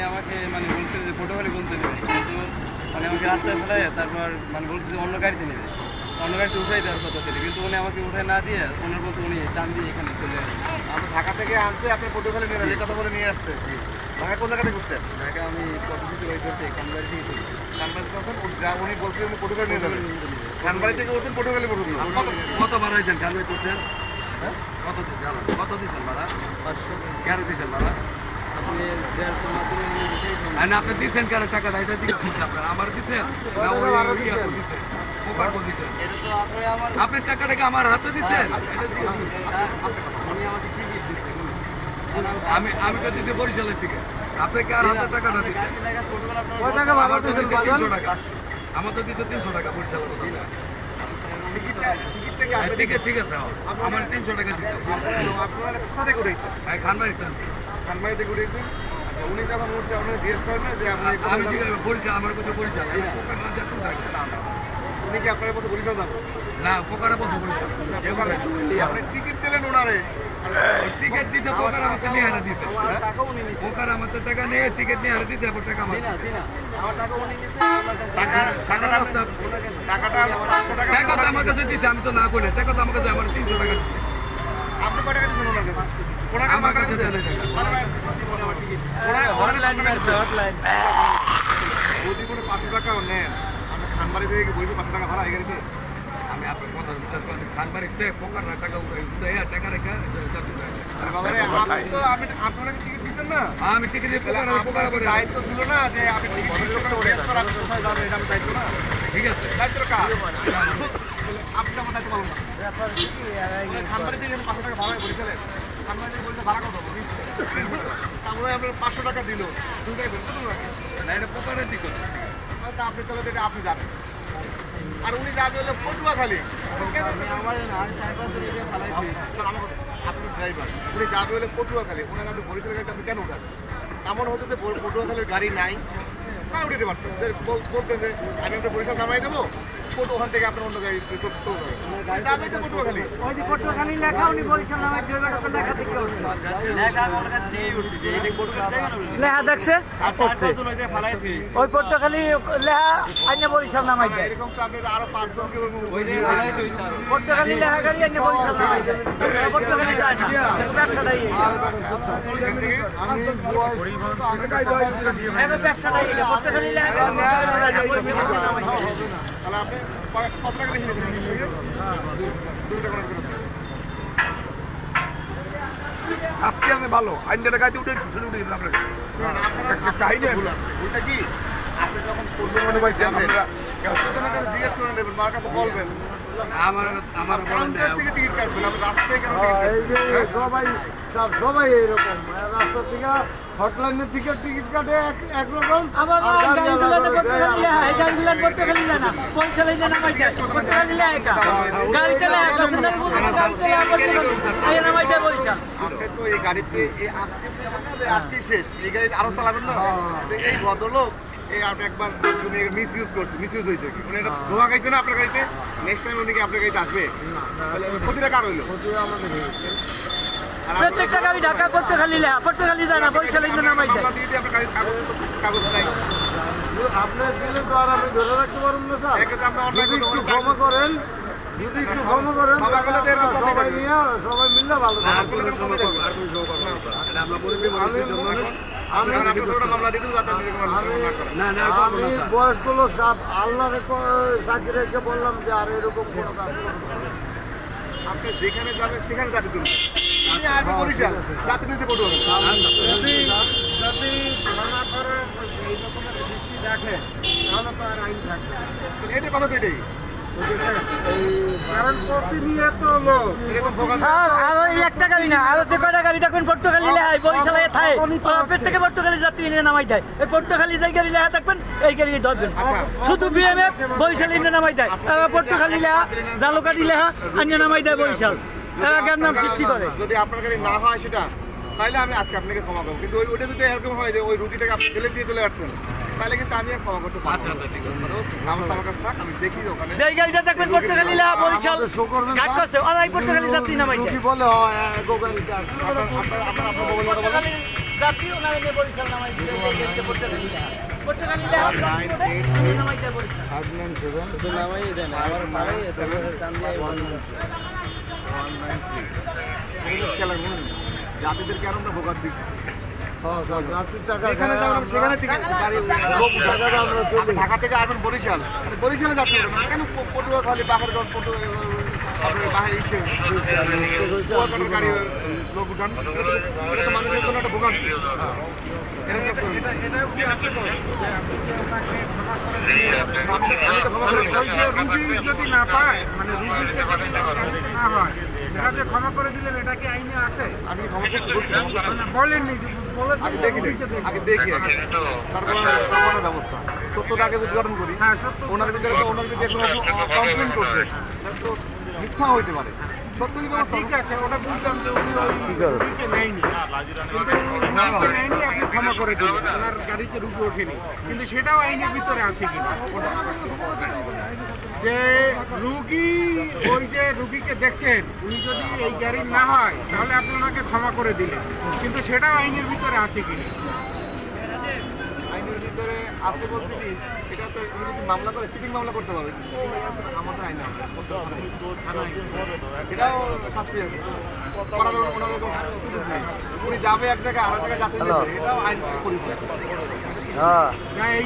উনি আমাকে মানে বলছে যে ফটোখালি গুনতে নেবে। কিন্তু মানে আমাকে রাস্তায় ফেলায় তারপর মানে বলছে যে অন্য গাড়িতে নেবে। অন্য গাড়িতে উঠাই দেওয়ার কথা ছিল। কিন্তু উনি আমাকে উঠাই না দিয়ে ওনার মতো উনি টান দিয়ে এখানে চলে আপনি ঢাকা থেকে আনছে আপনি পটুখালি নিয়ে এই কথা বলে নিয়ে আসছে। ঢাকা কোন জায়গাতে ঘুরছেন? ঢাকা আমি পদ্ধতি ওই করতে খানবাড়ি থেকে চলে খানবাড়ি যখন উনি বলছে উনি পটুখালি নিয়ে যাবেন। খানবাড়ি থেকে বলছেন পর্যন্ত? কত কত ভাড়া হয়েছেন কালকে করছেন? কত দিচ্ছেন কত দিচ্ছেন ভাড়া? কেন দিচ্ছেন ভাড়া? আপনি মাধ্যমে নিয়ে আপনি দিচ্ছেন কেন? টাকাটা এটা বলছি আপনার আমার দিচ্ছেন না ওই দিচ্ছেন দিচ্ছেন আপনি টাকাটাকে আমার হাতে দিচ্ছেন এটা দিয়ে শুনুন। উনি আমাকে টিকিট দিচ্ছে। আমি আমি তো দিচ্ছি বরিশালের থেকে। আপনি কি আর হাতে টাকাটা দিচ্ছেন আমার তো দিচ্ছে তিনশো টাকা। আমার তো দিচ্ছে তিনশো টাকা বরিশালের কথা। হ্যাঁ, ঠিক আছে ঠিক আছে আমার তিনশো টাকা দিচ্ছে আপনারা কোথা থেকে উঠেছেন আমি খানবাড়ি টানছি খানবাড়ি থেকে উঠেছেন আচ্ছা উনি যখন উঠছে আপনারা জিজ্ঞেস করেন না যে আপনি বরিশাল আমার কাছে থাকে। উনি কি আপনার কাছে বরিশাল যাবেন না পোকারা বলছে বরিশাল আপনি টিকিট দিলেন ওনারে। টিকিট দিচ্ছে পোকার আমাকে নিয়ে হারা পোকার আমাদের টাকা নিয়ে টিকিট নিয়ে হারা এবার টাকা আমার টাকাটা আমার কাছে দিচ্ছে আমি তো না বলি টাকা তো আমার কাছে আমার তিনশো টাকা দিচ্ছে আপনি কয় টাকা দিচ্ছেন ওনার কাছে ওনাকে আমার কাছে দেয় ওনার- ওনার কয় যদি কোনো পাঁচশো টাকাও নেন। আপনি খানবাড়ি থেকে কি বলছি পাঁচশো টাকা ভাড়া এই আমি আপনার কথা বিশ্বাস করেন খানবাড়িতে পোকার না টাকা টাকা। রেখা আমি টিকিট দায়িত্ব ছিল না যে টিকিট না? ঠিক আছে। দায়িত্ব কার? আপনি খানবাড়ি থেকে পাঁচশো টাকা ভাড়া বলেছিলেন খানবাড়ি থেকে বলছে ভাড়া কত? তারপরে আপনার পাঁচশো টাকা দিল। দুই টাকা বের করুন না এটা পোকারের দিকে তা আপনি এটা আপনি যাবেন আর উনি যাবে হলে পটুয়া খালি আপনি ড্রাইভার উনি যাবে হলে পটুয়া খালি ওনার আপনি বরিশালের আপনি কেন উঠান এমন হচ্ছে যে পটুয়া খালির গাড়ি নাই উঠে পারতেন যে বলতেন যে আমি একটা নামাই দেবো পটু ওখান থেকে আপনার অন্য গাড়ি তো ওই যে পটুয়াখালী লেখা উনি বরিশাল নামের লেখা থেকে দেখছে? আর পাঁচজন হয়েছে ওই পটুয়াখালী লেখা আইনে বরিশাল নামাই দেয় এরকম তো আপনি আরও পাঁচজনকে ওই যে ফালাই দিয়েছি আর। পটুয়াখালী লেখা গাড়ি আইনে বরিশাল নামাই দেয় পটুয়াখালী যায় না। ব্যবসাটাই আপনি আমি ভালো আইনটা গাড়িতে উঠে শুনে উঠে আপনাকে আপনারা কাহিনী ওইটা কি আপনি যখন পূর্ব মনে ভাই জিজ্ঞেস করে নেবেন মার কাছে বলবেন আমার আমার থেকে টিকিট কাটবেন আপনি থেকে কেন টিকিট এই যে কাটবেন? সবাই সবাই এইরকম। রাস্তা থেকে হটলাইনের থেকে টিকিট কাটে একরকম গাড়িগুলো লেখা না নামাই দেয় বলতে নামাই দেয় আপনি তো এই গাড়িতে এই আজকে শেষ। এই গাড়ি আরও চালাবেন না? এই ভদ্রলোক এই আপনি একবার তুমি মিস ইউজ করছে মিস ইউজ হয়েছে কি? উনি এটা ধোয়া খাইছে না আপনার গাড়িতে? নেক্সট টাইম উনি কি আপনার গাড়িতে আসবে? তাহলে প্রতিটা কার হইল? ক্ষতিটা আমাদের হয়েছে। প্রত্যেকটা গাড়ি ঢাকা পটুয়াখালী লেখা খালি যায় না পয়সা লাগবে নামাই আপনার কাগজ কাগজ নাই। আপনি দিলে তো আর আমি ধরে রাখতে পারব না স্যার। আমরা করতে একটু ক্ষমা করেন যদি একটু ক্ষমা করেন সবাই নিয়ে সবাই মিললে ভালো আমি। বয়স্ক লোক আল্লাহর সাথে রেখে বললাম যে আর এরকম কোনো কাজ আপনি যেখানে যাবেন সেখানে বরিশাল যাতে নিতে পড়বে যদি যদি থানা করে এই রকমের দৃষ্টি রাখে তাহলে তো আর আইন থাকবে এটা কথা তো এটাই। একটা গাড়ি না আর যে গাড়ি বরিশাল অফিস থেকে যাত্রী নিয়ে নামাই দেয়। এই যে গাড়ি থাকবেন এই গাড়ি ধরবেন। শুধু বিএমএফ বরিশাল ইন্ডিয়া নামাই দেয়। আর পটুয়াখালী লেখা জালুকাটি লেখা আন্য নামাই দেয় বরিশাল এরা নাম সৃষ্টি করে। যদি আপনার কাছে না হয় সেটা তাহলে আমি আজকে আপনাকে ক্ষমা করব। কিন্তু ওই ওইটা যদি এরকম হয় যে ওই রুটিটাকে আপনি ফেলে দিয়ে চলে আসছেন তাহলে কিন্তু আমি আর ক্ষমা করতে পারব আচ্ছা, আচ্ছা, ঠিক আছে। আমার আমার কাছে থাক আমি দেখি ওখানে। যে গাড়িটা দেখবেন পটুয়াখালী লেখা বরিশাল কাট করছে। আর এই পটুয়াখালী যাত্রী নামাই দেয় বলে হয়। আপনার আপনার আপনার বলেন যাত্রী ওনারা নিয়ে বরিশাল নামাই দিয়ে নামাই দেয় বরিশাল সেভেন নামাই তারপরে ইংলিশ আর আমরা ভোগার দিই আপনি ঢাকা থেকে আসবেন বরিশাল। বরিশালে উঠবেন কেন পটুয়াখালী বাহারগঞ্জ পটু আপনার বাহির ইসে কুয়াকাটার গাড়ি লোক উঠান। এটা তো- এটা তো মানুষের জন্য একটা ভোগান্তি যদি না পায় মানে না হয়। যে ক্ষমা করে দিলেন এটা কি আইনে আছে? আমি ক্ষমা না, বলেননি আগে দেখি তারপর তারপর ব্যবস্থা। সত্যটা আগে উদ্ঘাটন করি। হ্যাঁ সত্য ওনার ভিতরে ওনার ভিতরে কোনো কমপ্লেন করছে। তো মিথ্যা হইতে পারে। সত্য কি ব্যবস্থা? ঠিক আছে ওটা বুঝলাম যে উনি ওই নেয়নি। কিন্তু নেয়নি আপনি ক্ষমা করে দিলেন। ওনার গাড়িতে ওঠেনি। কিন্তু সেটাও আইনের ভিতরে আছে কিনা? ওটা যে রুগী ওই যে রুগীকে দেখছেন উনি যদি এই গাড়ির না হয় তাহলে আপনি ওনাকে ক্ষমা করে দিলেন। কিন্তু সেটাও আইনের ভিতরে আছে কিনা আইনের ভিতরে আছে বলতে কি এটা তো উনি যদি মামলা করে চিটিং মামলা করতে পারবে। আমাদের আইনে এটাও শাস্তি আছে। করার ওনাদের সুযোগ নেই। উনি যাবে এক জায়গায় আর এক জায়গায় যাতে এটাও আইন পরিচয় হ্যাঁ। এই